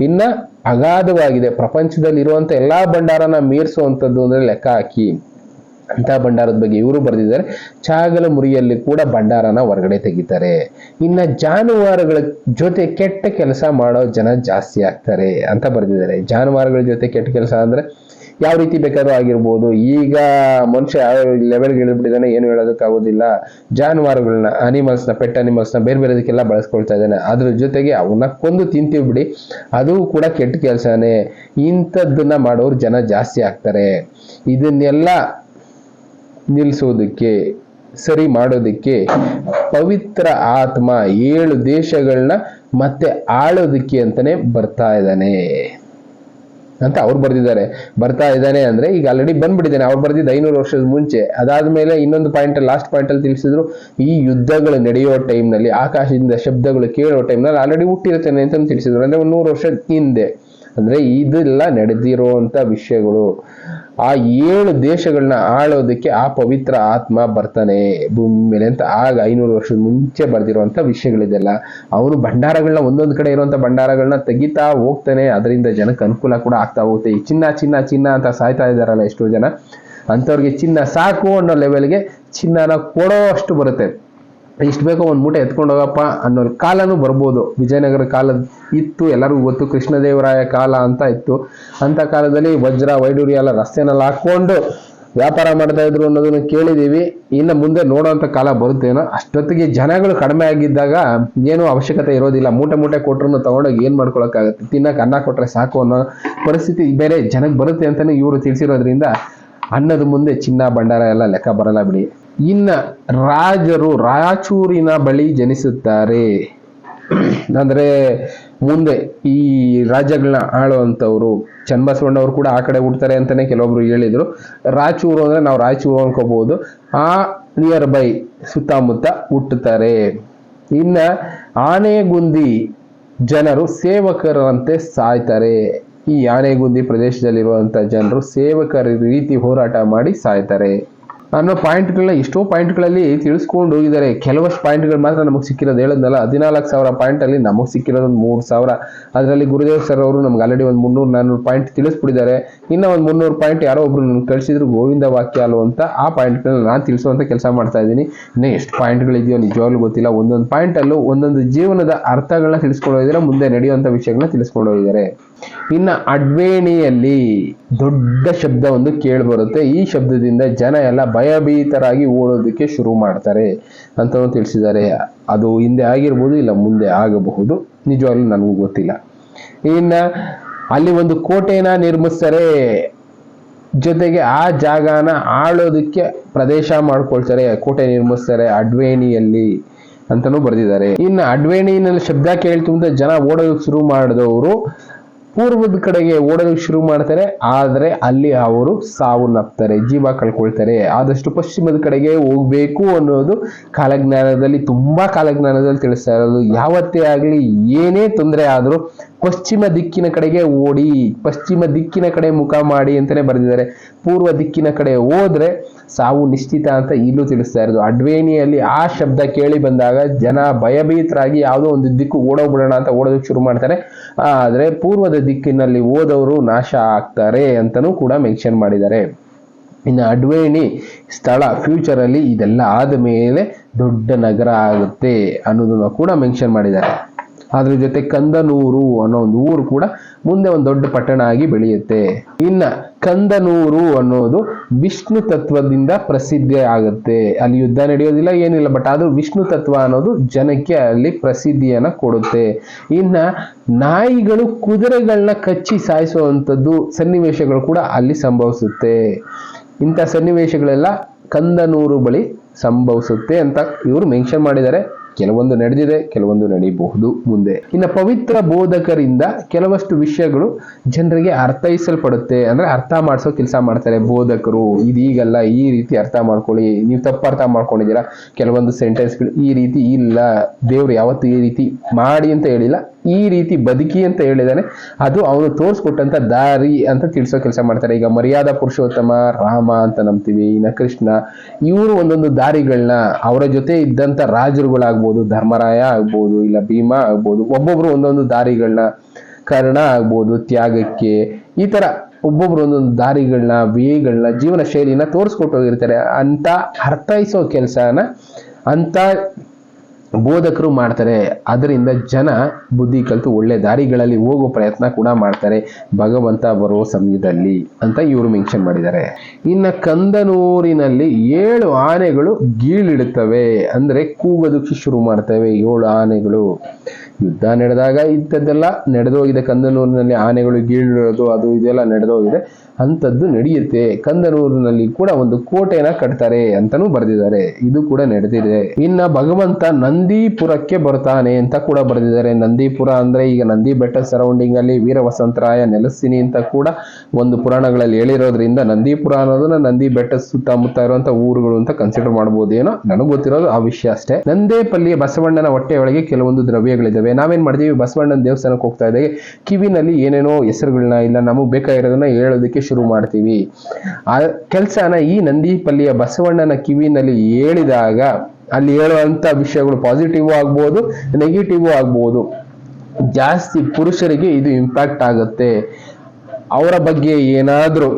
ಇನ್ನ ಅಗಾಧವಾಗಿದೆ. ಪ್ರಪಂಚದಲ್ಲಿ ಇರುವಂತ ಎಲ್ಲಾ ಭಂಡಾರನ ಮೀರಿಸುವಂತದ್ದು ಅಂದ್ರೆ ಲೆಕ್ಕ ಹಾಕಿ ಅಂತ ಭಂಡಾರದ ಬಗ್ಗೆ ಇವರು ಬರೆದಿದ್ದಾರೆ. ಚಾಗಲ ಮುರಿಯಲ್ಲಿ ಕೂಡ ಭಂಡಾರನ ಹೊರಗಡೆ ತೆಗಿತಾರೆ. ಇನ್ನ ಜಾನುವಾರುಗಳ ಜೊತೆ ಕೆಟ್ಟ ಕೆಲಸ ಮಾಡೋ ಜನ ಜಾಸ್ತಿ ಆಗ್ತಾರೆ ಅಂತ ಬರೆದಿದ್ದಾರೆ. ಜಾನುವಾರುಗಳ ಜೊತೆ ಕೆಟ್ಟ ಕೆಲಸ ಅಂದ್ರೆ ಯಾವ ರೀತಿ ಬೇಕಾದ್ರೂ ಆಗಿರ್ಬೋದು. ಈಗ ಮನುಷ್ಯ ಯಾವ ಲೆವೆಲ್ಗೆ ಇಳಿದ್ಬಿಟ್ಟಿದ್ದಾನೆ ಏನು ಹೇಳೋದಕ್ಕಾಗೋದಿಲ್ಲ. ಜಾನುವಾರುಗಳನ್ನ ಅನಿಮಲ್ಸ್ನ ಪೆಟ್ ಅನಿಮಲ್ಸ್ನ ಬೇರೆ ಬೇರೆದಕ್ಕೆಲ್ಲ ಬಳಸ್ಕೊಳ್ತಾ ಇದ್ದಾನೆ. ಅದ್ರ ಜೊತೆಗೆ ಅವನ್ನ ಕೊಂದು ತಿಂತೀವಿ ಬಿಡಿ. ಅದು ಕೂಡ ಕೆಟ್ಟ ಕೆಲಸನೇ. ಇಂಥದ್ದನ್ನ ಮಾಡೋರು ಜನ ಜಾಸ್ತಿ ಆಗ್ತಾರೆ. ಇದನ್ನೆಲ್ಲ ನಿಲ್ಲಿಸೋದಕ್ಕೆ ಸರಿ ಮಾಡೋದಕ್ಕೆ ಪವಿತ್ರ ಆತ್ಮ ಏಳು ದೇಶಗಳನ್ನ ಮತ್ತೆ ಆಳೋದಕ್ಕೆ ಅಂತಾನೆ ಬರ್ತಾ ಇದ್ದಾನೆ. ಅಂತ ಅವ್ರು ಬರೆದಿದ್ದಾರೆ. ಬರ್ತಾ ಇದ್ದಾನೆ ಅಂದ್ರೆ ಈಗ ಆಲ್ರೆಡಿ ಬಂದ್ಬಿಟ್ಟಿದ್ದಾನೆ. ಅವ್ರು ಬರ್ದಿದ್ದ ಐನೂರು ವರ್ಷದ ಮುಂಚೆ. ಅದಾದ್ಮೇಲೆ ಇನ್ನೊಂದು ಪಾಯಿಂಟ್ ಲಾಸ್ಟ್ ಪಾಯಿಂಟ್ ಅಲ್ಲಿ ತಿಳಿಸಿದ್ರು, ಈ ಯುದ್ಧಗಳು ನಡೆಯೋ ಟೈಮ್ನಲ್ಲಿ ನಲ್ಲಿ, ಆಕಾಶದಿಂದ ಶಬ್ದಗಳು ಕೇಳೋ ಟೈಮ್ನಲ್ಲಿ ಆಲ್ರೆಡಿ ಹುಟ್ಟಿರುತ್ತೇನೆ ಅಂತ ತಿಳಿಸಿದ್ರು. ಅಂದ್ರೆ ಒಂದು ನೂರು ವರ್ಷ ಹಿಂದೆ. ಅಂದ್ರೆ ಇದೆಲ್ಲ ನಡೆದಿರುವಂತ ವಿಷಯಗಳು. ಆ ಏಳು ದೇಶಗಳನ್ನ ಆಳೋದಕ್ಕೆ ಆ ಪವಿತ್ರ ಆತ್ಮ ಬರ್ತಾನೆ ಭೂಮಿ ಮೇಲೆ ಅಂತ. ಆಗ ಐನೂರು ವರ್ಷದ ಮುಂಚೆ ಬರೆದಿರುವಂಥ ವಿಷಯಗಳಿದೆಲ್ಲ. ಅವನು ಭಂಡಾರಗಳನ್ನ ಒಂದೊಂದು ಕಡೆ ಇರುವಂತ ಭಂಡಾರಗಳನ್ನ ತೆಗಿತಾ ಹೋಗ್ತಾನೆ. ಅದರಿಂದ ಜನಕ್ಕೆ ಅನುಕೂಲ ಕೂಡ ಆಗ್ತಾ ಹೋಗುತ್ತೆ. ಈ ಚಿನ್ನ ಚಿನ್ನ ಚಿನ್ನ ಅಂತ ಸಾಯ್ತಾ ಇದ್ದಾರಲ್ಲ ಎಷ್ಟೋ ಜನ. ಅಂಥವ್ರಿಗೆ ಚಿನ್ನ ಸಾಕು ಅನ್ನೋ ಲೆವೆಲ್ಗೆ ಚಿನ್ನನ ಕೊಡೋ ಅಷ್ಟು ಬರುತ್ತೆ. ಇಷ್ಟು ಬೇಕೋ ಒಂದು ಮೂಟೆ ಎತ್ಕೊಂಡು ಹೋಗಪ್ಪ ಅನ್ನೋ ಕಾಲನೂ ಬರ್ಬೋದು. ವಿಜಯನಗರ ಕಾಲ ಇತ್ತು, ಎಲ್ಲರಿಗೂ ಗೊತ್ತು, ಕೃಷ್ಣದೇವರಾಯ ಕಾಲ ಅಂತ ಇತ್ತು. ಅಂಥ ಕಾಲದಲ್ಲಿ ವಜ್ರ, ವೈಡೂರ್ಯ ಎಲ್ಲ ರಸ್ತೆನಲ್ಲಿ ಹಾಕ್ಕೊಂಡು ವ್ಯಾಪಾರ ಮಾಡ್ತಾ ಇದ್ರು ಅನ್ನೋದನ್ನ ಕೇಳಿದ್ದೀವಿ ಇನ್ನು ಮುಂದೆ ನೋಡೋವಂಥ ಕಾಲ ಬರುತ್ತೇನೋ, ಅಷ್ಟೊತ್ತಿಗೆ ಜನಗಳು ಕಡಿಮೆ ಆಗಿದ್ದಾಗ ಏನೂ ಅವಶ್ಯಕತೆ ಇರೋದಿಲ್ಲ. ಮೂಟೆ ಮೂಟೆ ಕೊಟ್ಟರು ತಗೊಂಡೋಗಿ ಏನು ಮಾಡ್ಕೊಳಕ್ಕಾಗತ್ತೆ? ತಿನ್ನಕ್ಕೆ ಅನ್ನ ಕೊಟ್ಟರೆ ಸಾಕು ಅನ್ನೋ ಪರಿಸ್ಥಿತಿ ಬೇರೆ ಜನಕ್ಕೆ ಬರುತ್ತೆ ಅಂತಲೇ ಇವರು ತಿಳಿಸಿರೋದ್ರಿಂದ ಅನ್ನದ ಮುಂದೆ ಚಿನ್ನ, ಭಂಡಾರ ಎಲ್ಲ ಲೆಕ್ಕ ಬರಲ್ಲ ಬಿಡಿ. ಇನ್ನ ರಾಜರು ರಾಯಚೂರಿನ ಬಳಿ ಜನಿಸುತ್ತಾರೆ. ಅಂದ್ರೆ ಮುಂದೆ ಈ ರಾಜ್ಯಗಳನ್ನ ಆಳುವಂಥವ್ರು, ಚನ್ನಬಸವಣ್ಣವ್ರು ಕೂಡ ಆ ಕಡೆ ಹುಡ್ತಾರೆ ಅಂತಾನೆ ಕೆಲವೊಬ್ರು ಹೇಳಿದ್ರು. ರಾಯಚೂರು ಅಂದ್ರೆ ನಾವು ರಾಯಚೂರು ಅನ್ಕೋಬಹುದು ಆ ನಿಯರ್ ಬೈ ಸುತ್ತಮುತ್ತ ಹುಟ್ಟುತ್ತಾರೆ. ಇನ್ನ ಆನೆಗುಂದಿ ಜನರು ಸೇವಕರಂತೆ ಸಾಯ್ತಾರೆ. ಈ ಆನೆಗುಂದಿ ಪ್ರದೇಶದಲ್ಲಿರುವಂತ ಜನರು ಸೇವಕರ ರೀತಿ ಹೋರಾಟ ಮಾಡಿ ಸಾಯ್ತಾರೆ. ಅನ್ನೋ ಪಾಯಿಂಟ್ಗಳನ್ನ ಎಷ್ಟೋ ಪಾಯಿಂಟ್ಗಳಲ್ಲಿ ತಿಳಿಸ್ಕೊಂಡು ಹೋಗಿದ್ದಾರೆ ಕೆಲವಷ್ಟು ಪಾಯಿಂಟ್ಗಳು ಮಾತ್ರ ನಮಗೆ ಸಿಕ್ಕಿರೋದು. ಹೇಳೋದಲ್ಲ ಹದಿನಾಲ್ಕು ಸಾವಿರ ಪಾಯಿಂಟ್ ಅಲ್ಲಿ ನಮಗೆ ಸಿಕ್ಕಿರೋದು ಒಂದು ಮೂರು ಸಾವಿರ. ಅದರಲ್ಲಿ ಗುರುದೇವ್ ಸರ್ ಅವರು ನಮ್ಗೆ ಆಲ್ರೆಡಿ ಒಂದು ಮುನ್ನೂರು ನಾನ್ನೂರು ಪಾಯಿಂಟ್ ತಿಳಿಸ್ಬಿಟ್ಟಿದ್ದಾರೆ. ಇನ್ನೂ ಒಂದು ಮುನ್ನೂರು ಪಾಯಿಂಟ್ ಯಾರೋ ಒಬ್ರು ನನ್ಗೆ ಕಳಿಸಿದ್ರು ಗೋವಿಂದ ವಾಕ್ಯ ಅಲ್ವ ಅಂತ ಆ ಪಾಯಿಂಟ್ಗಳನ್ನ ನಾನು ತಿಳಿಸುವಂಥ ಕೆಲಸ ಮಾಡ್ತಾ ಇದ್ದೀನಿ. ಇನ್ನೂ ಎಷ್ಟು ಪಾಯಿಂಟ್ಗಳಿದೆಯೋ ನಿಜವಾಗ್ಲೂ ಗೊತ್ತಿಲ್ಲ. ಒಂದೊಂದು ಪಾಯಿಂಟಲ್ಲೂ ಒಂದೊಂದು ಜೀವನದ ಅರ್ಥಗಳನ್ನ ತಿಳಿಸ್ಕೊಂಡು ಹೋಗಿದ್ದಾರೆ, ಮುಂದೆ ನಡೆಯುವಂಥ ವಿಷಯಗಳನ್ನ ತಿಳಿಸ್ಕೊಂಡು ಹೋಗಿದ್ದಾರೆ. ಇನ್ನ ಅಡ್ವೇಣಿಯಲ್ಲಿ ದೊಡ್ಡ ಶಬ್ದ ಒಂದು ಕೇಳಿಬರುತ್ತೆ. ಈ ಶಬ್ದದಿಂದ ಜನ ಎಲ್ಲ ಭಯಭೀತರಾಗಿ ಓಡೋದಕ್ಕೆ ಶುರು ಮಾಡ್ತಾರೆ ಅಂತ ತಿಳಿಸಿದ್ದಾರೆ. ಅದು ಹಿಂದೆ ಆಗಿರ್ಬೋದು ಇಲ್ಲ ಮುಂದೆ ಆಗಬಹುದು. ನಿಜವಾಗ್ಲೂ ನನಗೂ ಗೊತ್ತಿಲ್ಲ. ಇನ್ನ ಅಲ್ಲಿ ಒಂದು ಕೋಟೆನ ನಿರ್ಮಿಸ್ತಾರೆ. ಜೊತೆಗೆ ಆ ಜಾಗನ ಆಳೋದಕ್ಕೆ ಪ್ರದೇಶ ಮಾಡ್ಕೊಳ್ತಾರೆ. ಕೋಟೆ ನಿರ್ಮಿಸ್ತಾರೆ ಅಡ್ವೇಣಿಯಲ್ಲಿ ಅಂತಾನೂ ಬರೆದಿದ್ದಾರೆ. ಇನ್ನು ಅಡ್ವೇಣಿನಲ್ಲಿ ಶಬ್ದ ಕೇಳ್ತು ಜನ ಓಡೋದಕ್ಕೆ ಶುರು ಮಾಡಿದವರು ಪೂರ್ವದ ಕಡೆಗೆ ಓಡಲು ಶುರು ಮಾಡ್ತಾರೆ, ಆದರೆ ಅಲ್ಲಿ ಅವರು ಸಾವನ್ನಪ್ತಾರೆ ಜೀವ ಕಳ್ಕೊಳ್ತಾರೆ. ಆದಷ್ಟು ಪಶ್ಚಿಮದ ಕಡೆಗೆ ಹೋಗ್ಬೇಕು ಅನ್ನೋದು ಕಾಲಜ್ಞಾನದಲ್ಲಿ, ತುಂಬಾ ಕಾಲಜ್ಞಾನದಲ್ಲಿ ತಿಳಿಸ್ತಾ ಇರೋದು. ಯಾವತ್ತೇ ಆಗಲಿ ಏನೇ ತೊಂದರೆ ಆದ್ರೂ ಪಶ್ಚಿಮ ದಿಕ್ಕಿನ ಕಡೆಗೆ ಓಡಿ, ಪಶ್ಚಿಮ ದಿಕ್ಕಿನ ಕಡೆ ಮುಖ ಮಾಡಿ ಅಂತಾನೆ ಬರೆದಿದ್ದಾರೆ. ಪೂರ್ವ ದಿಕ್ಕಿನ ಕಡೆ ಹೋದ್ರೆ ಸಾವು ನಿಶ್ಚಿತ ಅಂತ ಇಲ್ಲೂ ತಿಳಿಸ್ತಾ ಇರೋದು. ಅಡ್ವೇಣಿಯಲ್ಲಿ ಆ ಶಬ್ದ ಕೇಳಿ ಬಂದಾಗ ಜನ ಭಯಭೀತರಾಗಿ ಯಾವುದೋ ಒಂದು ದಿಕ್ಕು ಓಡೋಗ್ಬಿಡೋಣ ಅಂತ ಓಡೋದಕ್ಕೆ ಶುರು ಮಾಡ್ತಾರೆ. ಆದರೆ ಪೂರ್ವದ ದಿಕ್ಕಿನಲ್ಲಿ ಓದವರು ನಾಶ ಆಗ್ತಾರೆ ಅಂತಲೂ ಕೂಡ ಮೆನ್ಷನ್ ಮಾಡಿದ್ದಾರೆ. ಇನ್ನು ಅಡ್ವೇಣಿ ಸ್ಥಳ ಫ್ಯೂಚರ್ ಅಲ್ಲಿ ಇದೆಲ್ಲ ಆದ ಮೇಲೆ ದೊಡ್ಡ ನಗರ ಆಗುತ್ತೆ ಅನ್ನೋದನ್ನು ಕೂಡ ಮೆನ್ಷನ್ ಮಾಡಿದ್ದಾರೆ. ಅದ್ರ ಜೊತೆ ಕಂದನೂರು ಅನ್ನೋ ಒಂದು ಊರು ಕೂಡ ಮುಂದೆ ಒಂದು ದೊಡ್ಡ ಪಟ್ಟಣ ಆಗಿ ಬೆಳೆಯುತ್ತೆ. ಇನ್ನ ಕಂದನೂರು ಅನ್ನೋದು ವಿಷ್ಣು ತತ್ವದಿಂದ ಪ್ರಸಿದ್ಧಿ ಆಗುತ್ತೆ. ಅಲ್ಲಿ ಯುದ್ಧ ನಡೆಯೋದಿಲ್ಲ, ಏನಿಲ್ಲ ಬಟ್ ಅದು ವಿಷ್ಣು ತತ್ವ ಅನ್ನೋದು ಜನಕ್ಕೆ ಅಲ್ಲಿ ಪ್ರಸಿದ್ಧಿಯನ್ನ ಕೊಡುತ್ತೆ. ಇನ್ನ ನಾಯಿಗಳು ಕುದುರೆಗಳನ್ನ ಕಚ್ಚಿ ಸಾಯಿಸುವಂಥದ್ದು ಸನ್ನಿವೇಶಗಳು ಕೂಡ ಅಲ್ಲಿ ಸಂಭವಿಸುತ್ತೆ. ಇಂಥ ಸನ್ನಿವೇಶಗಳೆಲ್ಲ ಕಂದನೂರು ಬಳಿ ಸಂಭವಿಸುತ್ತೆ ಅಂತ ಇವರು ಮೆನ್ಷನ್ ಮಾಡಿದ್ದಾರೆ. ಕೆಲವೊಂದು ನಡೆದಿದೆ, ಕೆಲವೊಂದು ನಡೆಯಬಹುದು ಮುಂದೆ. ಇನ್ನು ಪವಿತ್ರ ಬೋಧಕರಿಂದ ಕೆಲವಷ್ಟು ವಿಷಯಗಳು ಜನರಿಗೆ ಅರ್ಥೈಸಲ್ಪಡುತ್ತೆ. ಅಂದ್ರೆ ಅರ್ಥ ಮಾಡಿಸೋ ಕೆಲಸ ಮಾಡ್ತಾರೆ ಬೋಧಕರು. ಇದೀಗಲ್ಲ, ಈ ರೀತಿ ಅರ್ಥ ಮಾಡ್ಕೊಳ್ಳಿ. ನೀವು ತಪ್ಪು ಅರ್ಥ ಮಾಡ್ಕೊಂಡಿದ್ದೀರಾ? ಕೆಲವೊಂದು ಸೆಂಟೆನ್ಸ್ಗಳು ಈ ರೀತಿ ಇಲ್ಲ. ದೇವ್ರು ಯಾವತ್ತು ಈ ರೀತಿ ಮಾಡಿ ಅಂತ ಹೇಳಿಲ್ಲ. ಈ ರೀತಿ ಬದುಕಿ ಅಂತ ಹೇಳಿದಾನೆ, ಅದು ಅವನು ತೋರಿಸ್ಕೊಟ್ಟಂತ ದಾರಿ ಅಂತ ತಿಳಿಸೋ ಕೆಲಸ ಮಾಡ್ತಾರೆ. ಈಗ ಮರ್ಯಾದ ಪುರುಷೋತ್ತಮ, ರಾಮ ಅಂತ ನಂಬ್ತೀವಿ, ಇನ್ನ ಕೃಷ್ಣ, ಇವರು ಒಂದೊಂದು ದಾರಿಗಳನ್ನ ಅವರ ಜೊತೆ ಇದ್ದಂತ ರಾಜರುಗಳಾಗ್ಬೋದು, ಧರ್ಮರಾಯ ಆಗ್ಬೋದು, ಇಲ್ಲ ಭೀಮ ಆಗ್ಬೋದು, ಒಬ್ಬೊಬ್ರು ಒಂದೊಂದು ದಾರಿಗಳನ್ನ ಕರ್ಣ ಆಗ್ಬೋದು, ತ್ಯಾಗಕ್ಕೆ, ಈ ತರ ಒಬ್ಬೊಬ್ರು ಒಂದೊಂದು ದಾರಿಗಳನ್ನ ವೇಗಳನ್ನ ಜೀವನ ಶೈಲಿನ ತೋರಿಸ್ಕೊಟ್ಟು ಹೋಗಿರ್ತಾರೆ. ಅಂತ ಅರ್ಥೈಸೋ ಕೆಲಸನ, ಅಂತ ಬೋಧಕರು ಮಾಡ್ತಾರೆ. ಅದರಿಂದ ಜನ ಬುದ್ಧಿ ಕಲಿತು ಒಳ್ಳೆ ದಾರಿಗಳಲ್ಲಿ ಹೋಗೋ ಪ್ರಯತ್ನ ಕೂಡ ಮಾಡ್ತಾರೆ. ಭಗವಂತ ಬರೋ ಸಮಯದಲ್ಲಿ ಅಂತ ಇವರು ಮೆನ್ಷನ್ ಮಾಡಿದ್ದಾರೆ. ಇನ್ನು ಕಂದನೂರಿನಲ್ಲಿ ಏಳು ಆನೆಗಳು ಗೀಳಿಡುತ್ತವೆ. ಅಂದರೆ ಕೂಗೋದಕ್ಕೆ ಶುರು ಮಾಡ್ತವೆ ಏಳು ಆನೆಗಳು. ಯುದ್ಧ ನಡೆದಾಗ ಇಂಥದ್ದೆಲ್ಲ ನಡೆದೋಗಿದೆ ಕಂದನೂರಿನಲ್ಲಿ ಆನೆಗಳು, ಗೀಳಿರೋದು, ಅದು ಇದೆಲ್ಲ ನಡೆದೋಗಿದೆ ಅಂಥದ್ದು ನಡೆಯುತ್ತೆ. ಕಂದನೂರಿನಲ್ಲಿ ಕೂಡ ಒಂದು ಕೋಟೆನ ಕಟ್ತಾರೆ ಅಂತಾನೂ ಬರೆದಿದ್ದಾರೆ. ಇದು ಕೂಡ ನಡೆದಿದೆ. ಇನ್ನ ಭಗವಂತ ನಂದೀಪುರಕ್ಕೆ ಬರ್ತಾನೆ ಅಂತ ಕೂಡ ಬರೆದಿದ್ದಾರೆ. ನಂದೀಪುರ ಅಂದ್ರೆ ಈಗ ನಂದಿ ಬೆಟ್ಟ ಸರೌಂಡಿಂಗ್ ಅಲ್ಲಿ ವೀರ ವಸಂತರಾಯ ನೆಲಸಿನಿ ಅಂತ ಕೂಡ ಒಂದು ಪುರಾಣಗಳಲ್ಲಿ ಹೇಳಿರೋದ್ರಿಂದ ನಂದೀಪುರ ಅನ್ನೋದನ್ನ ನಂದಿ ಬೆಟ್ಟ ಸುತ್ತಮುತ್ತ ಇರುವಂತ ಊರುಗಳು ಅಂತ ಕನ್ಸಿಡರ್ ಮಾಡಬಹುದೇನೋ ನನಗೆ ಗೊತ್ತಿರೋದು ಆ ವಿಷಯ ಅಷ್ಟೇ. ನಂದೇಪಲ್ಲಿ ಬಸವಣ್ಣನ ಹೊಟ್ಟೆಯೊಳಗೆ ಕೆಲವೊಂದು ದ್ರವ್ಯಗಳಿದ್ದಾವೆ ನಾವೇನ್ ಮಾಡ್ತೀವಿ? ಬಸವಣ್ಣನ ದೇವಸ್ಥಾನಕ್ಕೆ ಹೋಗ್ತಾ ಇದ್ದಾಗ ಕಿವಿನಲ್ಲಿ ಏನೇನೋ ಹೆಸರುಗಳನ್ನ ಇಲ್ಲ ನಮಗೆ ಬೇಕಾಗಿರೋದನ್ನ ಹೇಳೋದಕ್ಕೆ ಶುರು ಮಾಡ್ತೀವಿ. ಆ ಕೆಲಸನ ಈ ನಂದಿಪಲ್ಲಿಯ ಬಸವಣ್ಣನ ಕಿವಿನಲ್ಲಿ ಹೇಳಿದಾಗ ಅಲ್ಲಿ ಹೇಳುವಂಥ ವಿಷಯಗಳು ಪಾಸಿಟಿವ್ ಆಗ್ಬೋದು ನೆಗೆಟಿವ್ ಆಗ್ಬೋದು. ಜಾಸ್ತಿ ಪುರುಷರಿಗೆ ಇದು ಇಂಪ್ಯಾಕ್ಟ್ ಆಗುತ್ತೆ. ಅವರ ಬಗ್ಗೆ ಏನಾದರೂ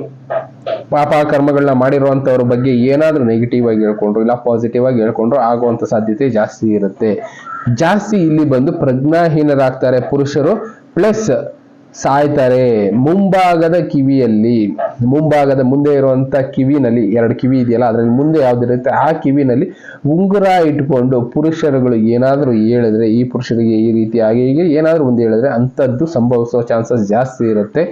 ಪಾಪ ಕರ್ಮಗಳನ್ನ ಮಾಡಿರುವಂಥವ್ರ ಬಗ್ಗೆ ಏನಾದರೂ ನೆಗೆಟಿವ್ ಆಗಿ ಹೇಳ್ಕೊಂಡ್ರು, ಇಲ್ಲ ಪಾಸಿಟಿವ್ ಆಗಿ ಹೇಳ್ಕೊಂಡ್ರು ಆಗುವಂಥ ಸಾಧ್ಯತೆ ಜಾಸ್ತಿ ಇರುತ್ತೆ. ಜಾಸ್ತಿ ಇಲ್ಲಿ ಬಂದು ಪ್ರಜ್ಞಾಹೀನರಾಗ್ತಾರೆ ಪುರುಷರು ಪ್ಲಸ್ ಸಾಯ್ತಾರೆ. ಮುಂಭಾಗದ ಕಿವಿಯಲ್ಲಿ, ಮುಂಭಾಗದ ಮುಂದೆ ಇರುವಂತ ಕಿವಿನಲ್ಲಿ, ಎರಡು ಕಿವಿ ಇದೆಯಲ್ಲ, ಅದರಲ್ಲಿ ಮುಂದೆ ಯಾವ್ದಿರುತ್ತೆ ಆ ಕಿವಿನಲ್ಲಿ ಉಂಗುರ ಇಟ್ಕೊಂಡು ಪುರುಷರುಗಳು ಏನಾದರೂ ಹೇಳಿದ್ರೆ, ಈ ಪುರುಷರಿಗೆ ಈ ರೀತಿ ಹಾಗೆ ಏನಾದರೂ ಮುಂದೆ ಹೇಳಿದ್ರೆ ಅಂಥದ್ದು ಸಂಭವಿಸೋ ಚಾನ್ಸಸ್ ಜಾಸ್ತಿ ಇರುತ್ತೆ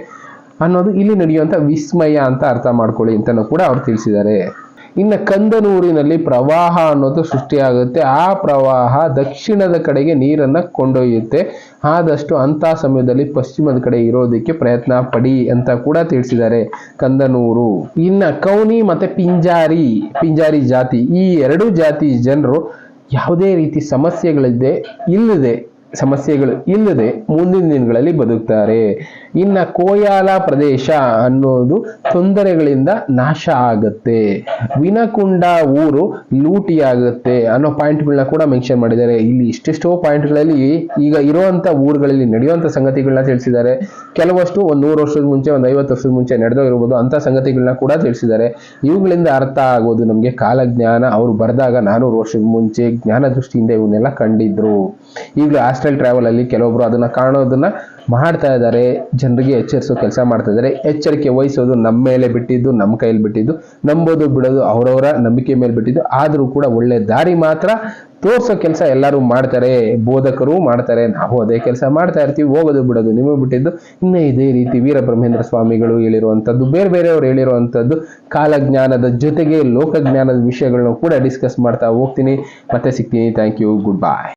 ಅನ್ನೋದು ಇಲ್ಲಿ ನಡೆಯುವಂತ ವಿಸ್ಮಯ ಅಂತ ಅರ್ಥ ಮಾಡ್ಕೊಳ್ಳಿ ಅಂತಲೂ ಕೂಡ ಅವ್ರು ತಿಳಿಸಿದ್ದಾರೆ. ಇನ್ನು ಕಂದನೂರಿನಲ್ಲಿ ಪ್ರವಾಹ ಅನ್ನೋದು ಸೃಷ್ಟಿಯಾಗುತ್ತೆ. ಆ ಪ್ರವಾಹ ದಕ್ಷಿಣದ ಕಡೆಗೆ ನೀರನ್ನು ಕೊಂಡೊಯ್ಯುತ್ತೆ. ಆದಷ್ಟು ಅಂಥ ಸಮಯದಲ್ಲಿ ಪಶ್ಚಿಮದ ಕಡೆ ಇರೋದಕ್ಕೆ ಪ್ರಯತ್ನ ಪಡಿ ಅಂತ ಕೂಡ ತಿಳಿಸಿದ್ದಾರೆ ಕಂದನೂರು. ಇನ್ನು ಕೌನಿ ಮತ್ತು ಪಿಂಜಾರಿ ಪಿಂಜಾರಿ ಜಾತಿ ಈ ಎರಡು ಜಾತಿ ಜನರು ಯಾವುದೇ ರೀತಿ ಸಮಸ್ಯೆಗಳಿದೆ, ಇಲ್ಲದೆ ಸಮಸ್ಯೆಗಳು ಇಲ್ಲದೆ ಮುಂದಿನ ದಿನಗಳಲ್ಲಿ ಬದುಕ್ತಾರೆ. ಇನ್ನ ಕೋಯಾಲ ಪ್ರದೇಶ ಅನ್ನೋದು ತೊಂದರೆಗಳಿಂದ ನಾಶ ಆಗುತ್ತೆ. ವಿನಕುಂಡ ಊರು ಲೂಟಿಯಾಗುತ್ತೆ ಅನ್ನೋ ಪಾಯಿಂಟ್ಗಳನ್ನ ಕೂಡ ಮೆನ್ಷನ್ ಮಾಡಿದ್ದಾರೆ. ಇಲ್ಲಿ ಇಷ್ಟೆಷ್ಟೋ ಪಾಯಿಂಟ್ಗಳಲ್ಲಿ ಈಗ ಇರುವಂತ ಊರುಗಳಲ್ಲಿ ನಡೆಯುವಂತ ಸಂಗತಿಗಳನ್ನ ತಿಳಿಸಿದ್ದಾರೆ. ಕೆಲವಷ್ಟು ಒಂದು ನೂರು ವರ್ಷದ ಮುಂಚೆ, ಒಂದ್ ಐವತ್ತು ವರ್ಷದ ಮುಂಚೆ ನಡೆದೋಗಿರ್ಬೋದು ಅಂತ ಸಂಗತಿಗಳನ್ನ ಕೂಡ ತಿಳಿಸಿದ್ದಾರೆ. ಇವುಗಳಿಂದ ಅರ್ಥ ಆಗೋದು ನಮಗೆ ಕಾಲಜ್ಞಾನ. ಅವರು ಬರೆದಾಗ ನಾನೂರು ವರ್ಷದ ಮುಂಚೆ ಜ್ಞಾನ ದೃಷ್ಟಿಯಿಂದ ಇವನ್ನೆಲ್ಲ ಕಂಡಿದ್ರು. ಆಸ್ಟ್ರಲ್ ಟ್ರಾವೆಲ್ ಅಲ್ಲಿ ಕೆಲವೊಬ್ರು ಅದನ್ನ ಕಾಣೋದನ್ನ ಮಾಡ್ತಾ ಇದ್ದಾರೆ. ಜನರಿಗೆ ಎಚ್ಚರಿಸೋ ಕೆಲಸ ಮಾಡ್ತಾ ಇದ್ದಾರೆ. ಎಚ್ಚರಿಕೆ ವಹಿಸೋದು ನಮ್ಮ ಮೇಲೆ ಬಿಟ್ಟಿದ್ದು ನಮ್ಮ ಕೈಯಲ್ಲಿ ಬಿಟ್ಟಿದ್ದು, ನಂಬೋದು ಬಿಡೋದು ಅವರವರ ನಂಬಿಕೆ ಮೇಲೆ ಬಿಟ್ಟಿದ್ದು. ಆದರೂ ಕೂಡ ಒಳ್ಳೆ ದಾರಿ ಮಾತ್ರ ತೋರಿಸೋ ಕೆಲಸ ಎಲ್ಲರೂ ಮಾಡ್ತಾರೆ. ಬೋಧಕರು ಮಾಡ್ತಾರೆ. ನಾವು ಅದೇ ಕೆಲಸ ಮಾಡ್ತಾ ಇರ್ತೀವಿ. ಹೋಗೋದು, ಬಿಡೋದು, ನಿಮಗೆ ಬಿಟ್ಟಿದ್ದು. ಇನ್ನು ಇದೇ ರೀತಿ ವೀರಬ್ರಹ್ಮೇಂದ್ರ ಸ್ವಾಮಿಗಳು ಹೇಳಿರುವಂಥದ್ದು, ಬೇರೆ ಬೇರೆಯವರು ಹೇಳಿರುವಂಥದ್ದು, ಕಾಲಜ್ಞಾನದ ಜೊತೆಗೆ ಲೋಕಜ್ಞಾನದ ವಿಷಯಗಳನ್ನ ಕೂಡ ಡಿಸ್ಕಸ್ ಮಾಡ್ತಾ ಹೋಗ್ತೀನಿ. ಮತ್ತೆ ಸಿಗ್ತೀನಿ. Thank you good bye